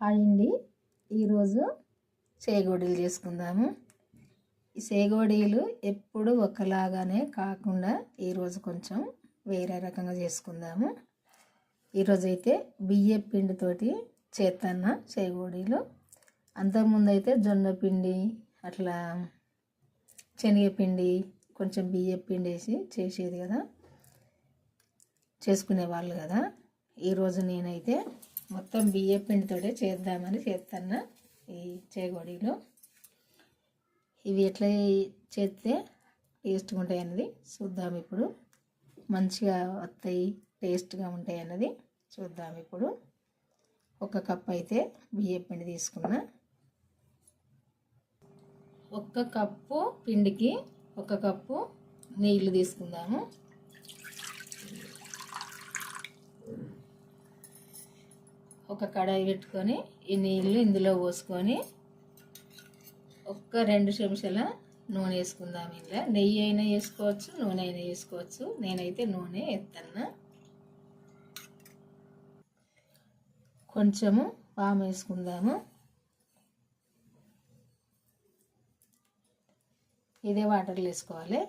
Hi అండి ఈరోజు చేగోడీలు చేసుకుందాము. ఈ చేగోడీలు ఎప్పుడు ఒకలాగానే కాకుండా ఈరోజు కొంచెం వేరే రకంగా చేసుకుందాము. ఈరోజు అయితే బియ్య పిండితోటి చేతన్న చేగోడీలు. అంతకుముందు అయితే జొన్న పిండి అట్లా శనగపిండి కొంచెం బియ్య పిండి వేసి చేసేది కదా. చేసుకునే వాళ్ళు కదా. ఈరోజు నేనైతే మొత్తం బియ్య పిండితోటే చేద్దామని చేస్తాను ఈ చేగోడీలు. ఇవి ఎట్లా చేస్తే టేస్ట్గా ఉంటాయి అన్నది చూద్దాం ఇప్పుడు. మంచిగా వస్తాయి టేస్ట్గా ఉంటాయి అన్నది చూద్దాం ఇప్పుడు. ఒక కప్ అయితే బియ్య పిండి తీసుకున్నా. ఒక్క కప్పు పిండికి ఒక కప్పు నీళ్ళు తీసుకుందాము. ఒక కడాయి పెట్టుకొని ఈ నీళ్ళు ఇందులో పోసుకొని ఒక్క రెండు చెంచాల నూనె వేసుకుందాం ఇలా నెయ్యి అయినా వేసుకోవచ్చు నూనె అయినా వేసుకోవచ్చు. నేనైతే నూనె ఎత్తన్నా. కొంచెము పాము వేసుకుందాము. ఇదే వాటర్లో వేసుకోవాలి.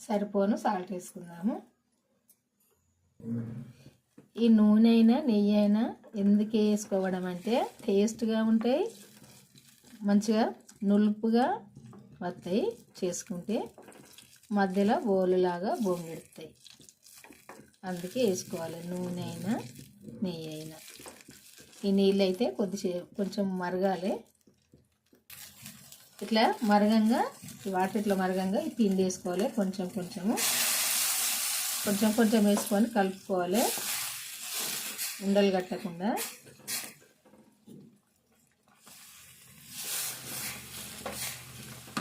సరిపోను సాల్ట్ వేసుకుందాము. ఈ నూనె అయినా నెయ్యి అయినా ఎందుకు వేసుకోవడం అంటే టేస్ట్గా ఉంటాయి మంచిగా నులుపుగా వస్తాయి చేసుకుంటే మధ్యలో బోలులాగా బొంగెడతాయి అందుకే వేసుకోవాలి నూనె అయినా నెయ్యి అయినా ఈ నీళ్ళు అయితే కొద్దిసేపు కొంచెం మరగాలి. ఇట్లా మరగంగా వాటర్ ఇట్లా మరగంగా ఈ పిండి వేసుకోవాలి. కొంచెం కొంచెము. కొంచెం కొంచెం వేసుకొని కలుపుకోవాలి. ఉండలు కట్టకుండా.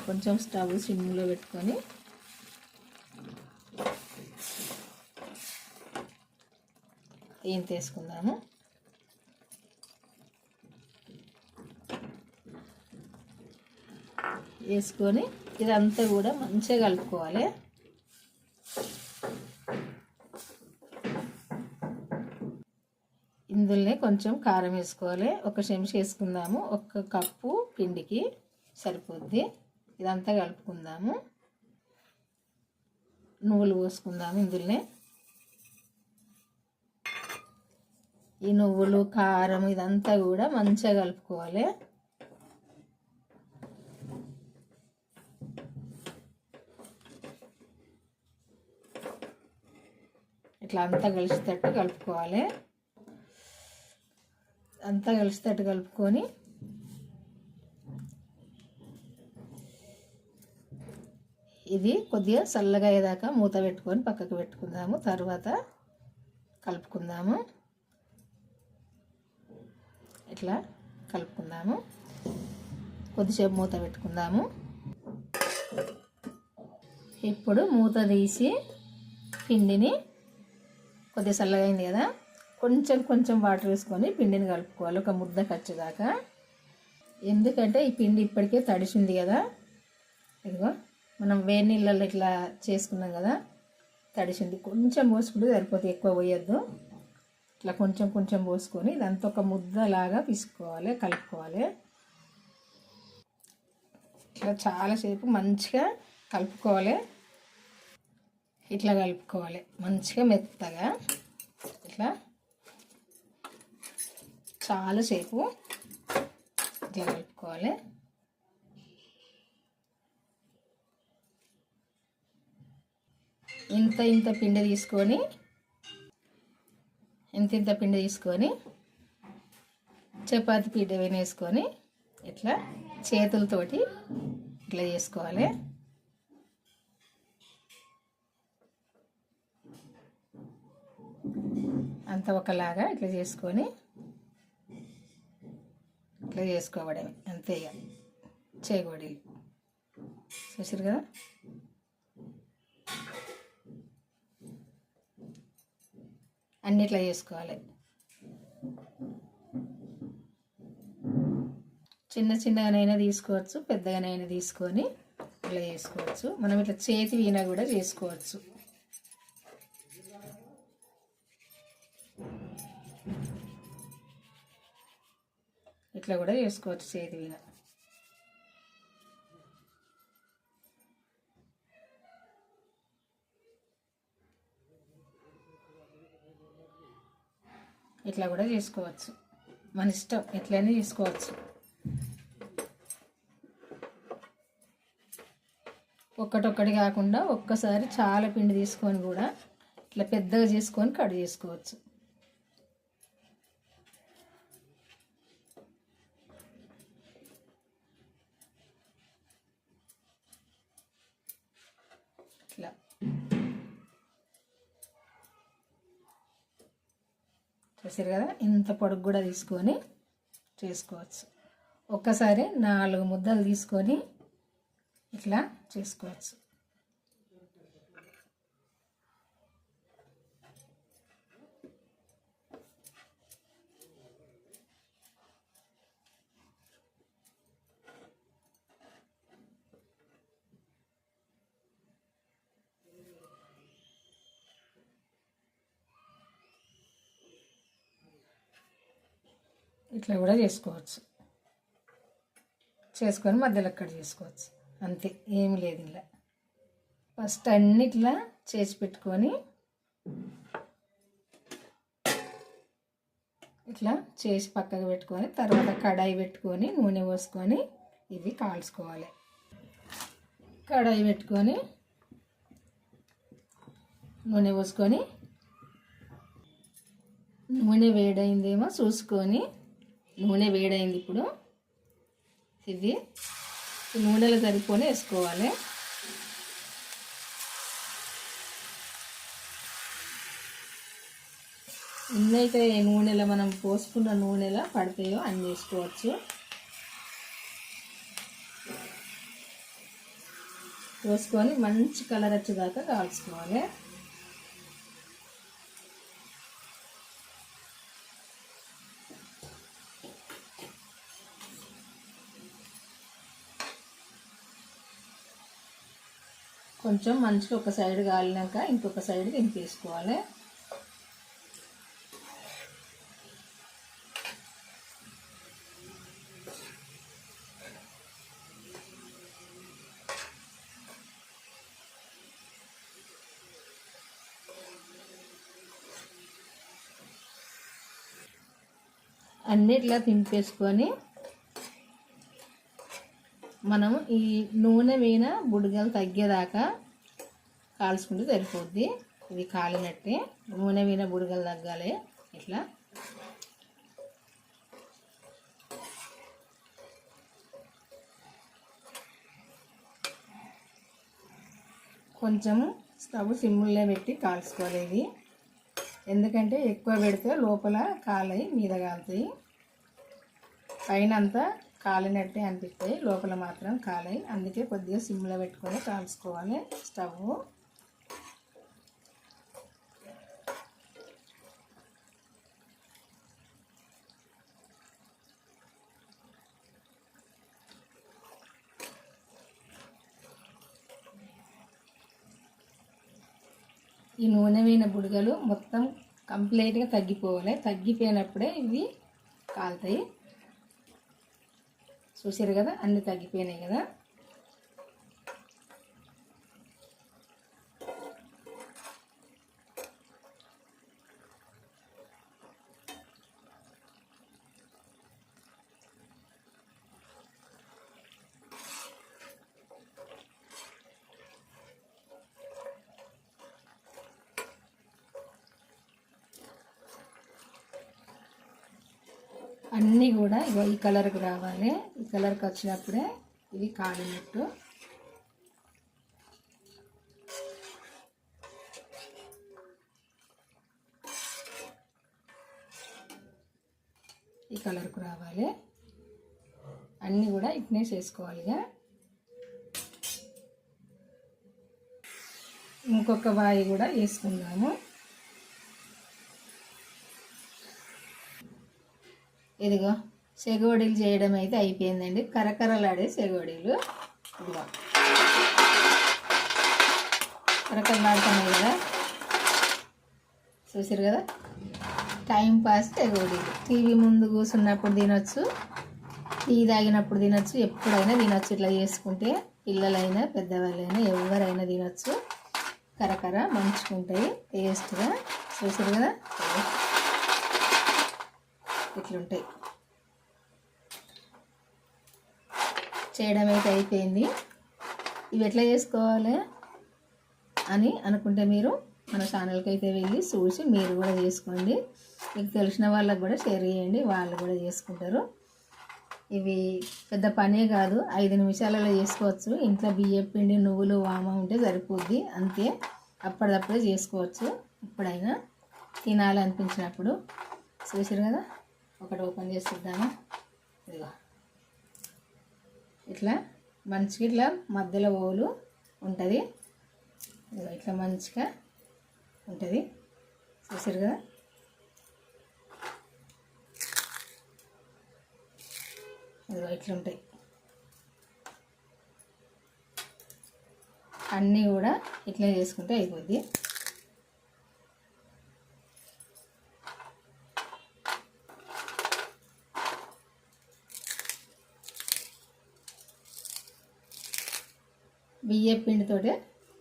కొంచెం స్టవ్ సిమ్లో పెట్టుకొని. ఏం తీసుకుందాము? వేసుకొని ఇదంతా కూడా మంచిగా కలుపుకోవాలి. ఇందులోనే కొంచెం కారం వేసుకోవాలి. ఒక చెంచా వేసుకుందాము. ఒక కప్పు పిండికి సరిపోద్ది. ఇదంతా కలుపుకుందాము. నువ్వులు పోసుకుందాము ఇందులోనే. ఈ నువ్వులు కారం ఇదంతా కూడా మంచిగా కలుపుకోవాలి. ఇట్లా అంతా కలిసేటట్టు కలుపుకోవాలి. అంతా కలిసేటట్టు కలుపుకొని ఇది కొద్దిగా చల్లగా అయ్యేదాకా మూత పెట్టుకొని పక్కకు పెట్టుకుందాము. తర్వాత కలుపుకుందాము. ఇట్లా కలుపుకుందాము. కొద్దిసేపు మూత పెట్టుకుందాము. ఇప్పుడు మూత తీసి పిండిని కొద్దిగా చల్లగా అయింది కదా? కొంచెం కొంచెం వాటర్ వేసుకొని పిండిని కలుపుకోవాలి. ఒక ముద్ద ఖర్చుదాకా ఎందుకంటే ఈ పిండి ఇప్పటికే తడిసింది కదా. ఇదిగో మనం వేడి నీళ్ళల్లో ఇట్లా చేసుకున్నాం కదా. తడిసింది. కొంచెం పోసుకుంటే సరిపోతుంది. ఎక్కువ పోయొద్దు. ఇట్లా కొంచెం కొంచెం పోసుకొని ఇదంతా ఒక ముద్దలాగా తీసుకోవాలి కలుపుకోవాలి. ఇట్లా చాలాసేపు మంచిగా కలుపుకోవాలి. ఇట్లా కలుపుకోవాలి. మంచిగా మెత్తగా. ఇట్లా చాలాసేపు జరుపుకోవాలి ఇంత ఇంత పిండి తీసుకొని ఇంత ఇంత పిండి తీసుకొని చపాతి పిండి వేసుకొని ఇట్లా చేతులతోటి ఇట్లా చేసుకోవాలి. అంత ఒకలాగా ఇట్లా చేసుకొని ఇట్లా చేసుకోవడమే అంతే ఇక చేయకూడదు. చూసారు కదా? అన్ని ఇట్లా చేసుకోవాలి. చిన్న చిన్నగానైనా తీసుకోవచ్చు పెద్దగానైనా తీసుకొని ఇట్లా చేసుకోవచ్చు. మనం ఇట్లా చేతి వీణ కూడా చేసుకోవచ్చు. ఇట్లా కూడా చేసుకోవచ్చు చేతి మీద. ఇట్లా కూడా చేసుకోవచ్చు. మన ఇష్టం ఎట్లయినా చేసుకోవచ్చు. ఒక్కటొక్కటి కాకుండా ఒక్కసారి చాలా పిండి తీసుకొని కూడా ఇట్లా పెద్దగా చేసుకొని కట్ చేసుకోవచ్చు. చూసారు కదా? ఇంత పొడుగు కూడా తీసుకొని చేసుకోవచ్చు. ఒక్కసారి నాలుగు ముద్దలు తీసుకొని ఇట్లా చేసుకోవచ్చు. ఇట్లా కూడా చేసుకోవచ్చు. చేసుకొని మధ్యలో కట్ చేసుకోవచ్చు. అంతే ఏమి లేదు ఇలా ఫస్ట్ అన్నిట్లా చేసి పెట్టుకొని ఇట్లా చేసి పక్కకు పెట్టుకొని తర్వాత కడాయి పెట్టుకొని నూనె పోసుకొని ఇవి కాల్చుకోవాలి. కడాయి పెట్టుకొని నూనె పోసుకొని నూనె వేడైందేమో చూసుకొని నూనె వేడైంది ఇప్పుడు. ఇది నూనెలో సరిపోని వేసుకోవాలి. ఎన్నైతే నూనెలో మనం పోసుకున్న నూనెలో పడతాయో అన్ని వేసుకోవచ్చు. పోసుకొని మంచి కలర్ వచ్చేదాకా కాల్చుకోవాలి. కొంచెం మంచిగా ఒక సైడ్ కాలినాక ఇంకొక సైడ్ దింపేసుకోవాలి. అన్నిట్లా తింపేసుకొని మనం ఈ నూనె మీద బుడగలు తగ్గేదాకా కాల్చుకుంటే సరిపోద్ది. ఇవి కాలినట్టే. నూనె మీద బుడగలు తగ్గాలి. ఇట్లా. కొంచెం స్టవ్ సిమ్ముల్లో పెట్టి కాల్చుకోవాలి ఇది. ఎందుకంటే ఎక్కువ పెడితే లోపల కాలయి మీద కాలుతాయి. పైన అంతా కాలినట్టే అనిపిస్తాయి లోపల మాత్రం కాలాయి. అందుకే కొద్దిగా సిమ్లో పెట్టుకొని కాల్చుకోవాలి స్టవ్. ఈ నూనె వేయిన బుడగలు మొత్తం కంప్లీట్గా తగ్గిపోవాలి. తగ్గిపోయినప్పుడే ఇవి కాలుతాయి. చూసారు కదా అన్నీ తగ్గిపోయినాయి కదా. అన్నీ కూడా ఇగో ఈ కలర్కి రావాలి. ఈ కలర్కి వచ్చినప్పుడే ఇవి కాలినట్టు ఈ కలర్కు రావాలి. అన్నీ కూడా ఇట్నే చేసుకోవాలిగా ఇంకొక వాయి కూడా వేసుకుందాము. ఇదిగో సెగోడీలు చేయడం అయితే అయిపోయిందండి. కరకరలాడే సెగోడీలు. ఇదిగో. కరకరలాడుతున్నాయి కదా. చూసారు కదా? Time pass సెగోడీలు. టీవీ ముందు కూర్చున్నప్పుడు తినొచ్చు. టీ తాగినప్పుడు తినొచ్చు. ఎప్పుడైనా తినొచ్చు ఇట్లా చేసుకుంటే. పిల్లలైనా పెద్దవాళ్ళైనా ఎవరైనా తినొచ్చు. కరకర మంచుకుంటాయి టేస్ట్గా. చూసారు కదా? ఇట్లుంటాయి చేయడం అయితే అయిపోయింది. ఇవి ఎట్లా చేసుకోవాలి అని అనుకుంటే మీరు మన ఛానల్కి అయితే వెళ్ళి చూసి మీరు కూడా చేసుకోండి. మీకు తెలిసిన వాళ్ళకి కూడా షేర్ చేయండి. వాళ్ళు కూడా చేసుకుంటారు. ఇవి పెద్ద పనే కాదు. ఐదు నిమిషాలలో చేసుకోవచ్చు. ఇంట్లో బియ్యం పిండి నువ్వులు వామ ఉంటే సరిపోద్ది. అంతే అప్పటిదప్పుడే చేసుకోవచ్చు. ఎప్పుడైనా తినాలనిపించినప్పుడు. చూసారు కదా? ఒకటి ఓపెన్ చేసి చూద్దామా ఇదిగో. ఇట్లా మంచిగా ఇట్లా మధ్యలో ఓలు ఉంటుంది. ఇట్లా మంచిగా ఉంటుంది. చూసారు కదా? ఇదిగో ఇట్లా ఉంటాయి. అన్నీ కూడా ఇట్లా చేసుకుంటే అయిపోద్ది. బియ్య పిండితోటే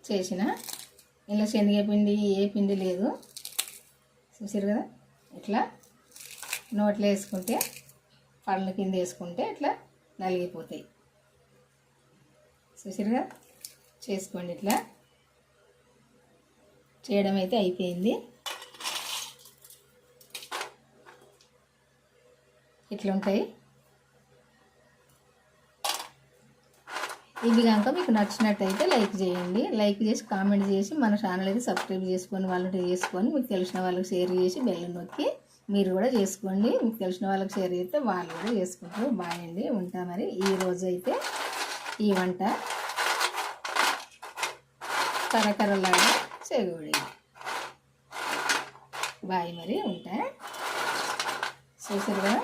చేసిన. ఇలా శనగపిండి ఏ పిండి లేదు. చూసారు కదా? ఇట్లా నోట్లో వేసుకుంటే పళ్ళ కింద వేసుకుంటే ఇట్లా నలిగిపోతాయి. చూసారుగా చేసుకోండి ఇట్లా. చేయడం అయితే అయిపోయింది. ఇట్లా ఇవి కనుక మీకు నచ్చినట్టయితే లైక్ చేయండి. లైక్ చేసి కామెంట్ చేసి మన ఛానల్ అయితే సబ్స్క్రైబ్ చేసుకొని వాళ్ళని చేసుకొని మీకు తెలిసిన వాళ్ళకి షేర్ చేసి బెల్ నొక్కి మీరు కూడా చేసుకోండి. మీకు తెలిసిన వాళ్ళకి షేర్ చేస్తే వాళ్ళు కూడా చేసుకుంటారు. బాగండి ఉంటా మరి. ఈ రోజు అయితే ఈ వంట కరకరలాగా చెగుడి. బాయ్ మరి. ఉంటా? చూసారు కదా